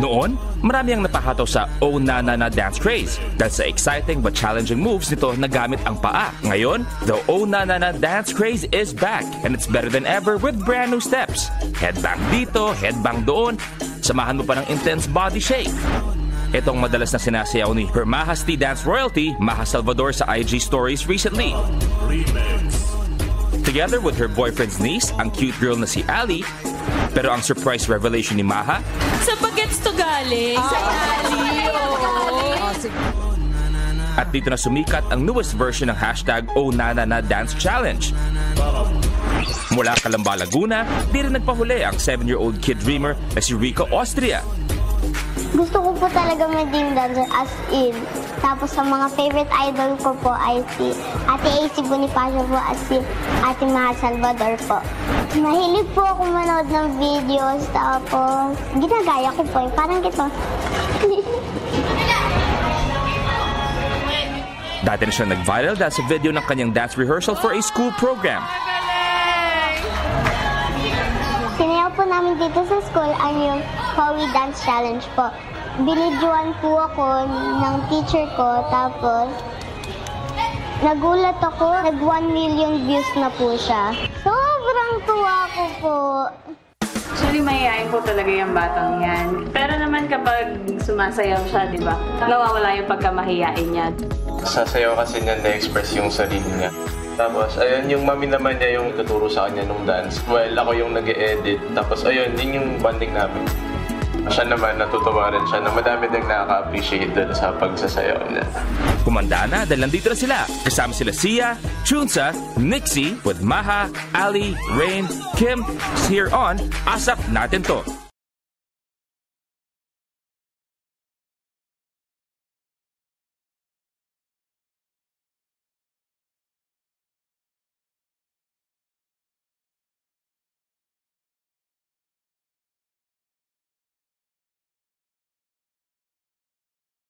Noon, marami ang napahataw sa Oh Na Na Na dance craze dahil sa exciting but challenging moves nito na gamit ang paa. Ngayon, the Oh Na Na Na dance craze is back and it's better than ever with brand new steps. Headbang dito, headbang doon, samahan mo pa ng intense body shake. Itong madalas na sinasayaw ni Her Majesty Dance Royalty, Maha Salvador sa IG stories recently. Together with her boyfriend's niece, ang cute girl na si Ali, pero ang surprise revelation ni Maha, Sa bagets to galing. Sa Ali. At dito na sumikat ang newest version ng hashtag Oh Nana Na Dance Challenge. Mula Calamba, Laguna, di rin nagpahuli ang 7-year-old kid dreamer na si Rico Austria. Gusto ko po talaga maging dancer as in. Tapos sa mga favorite idol ko po ay si Ate AC Bonifacio po at si Ate Maha Salvador po. Mahilig po ako manood ng videos tapos ginagaya ko po eh. Parang gito. Dati na siya nag-viral dahil sa video ng kanyang dance rehearsal for a school program. Sinayaw po namin dito sa school ang yung Howie Dance Challenge po. Binidyoan po ako ng teacher ko tapos nagulat ako, nag 1 million views na po siya. Sobrang tuwa ko po. Actually, mahihayin po talaga yung batang yan. Pero naman kapag sumasayaw siya, di ba? Nawawala yung pagkamahiyain niya. Sasayaw kasi niya na-express yung sarili niya. Tapos, ayun, yung mami naman niya yung tuturo sa kanya nung dance. Well, ako yung nag edit Tapos, ayun, yun yung bonding namin. Siya naman, natutuwa rin siya na madami din nakaka-appreciate dun sa pagsasayaw niya. Kumanda na dahil nandito na sila. Kasama sila Sia, Chunsa, Nixie, with Ali, Rain, Kim, here on Asap Natin To.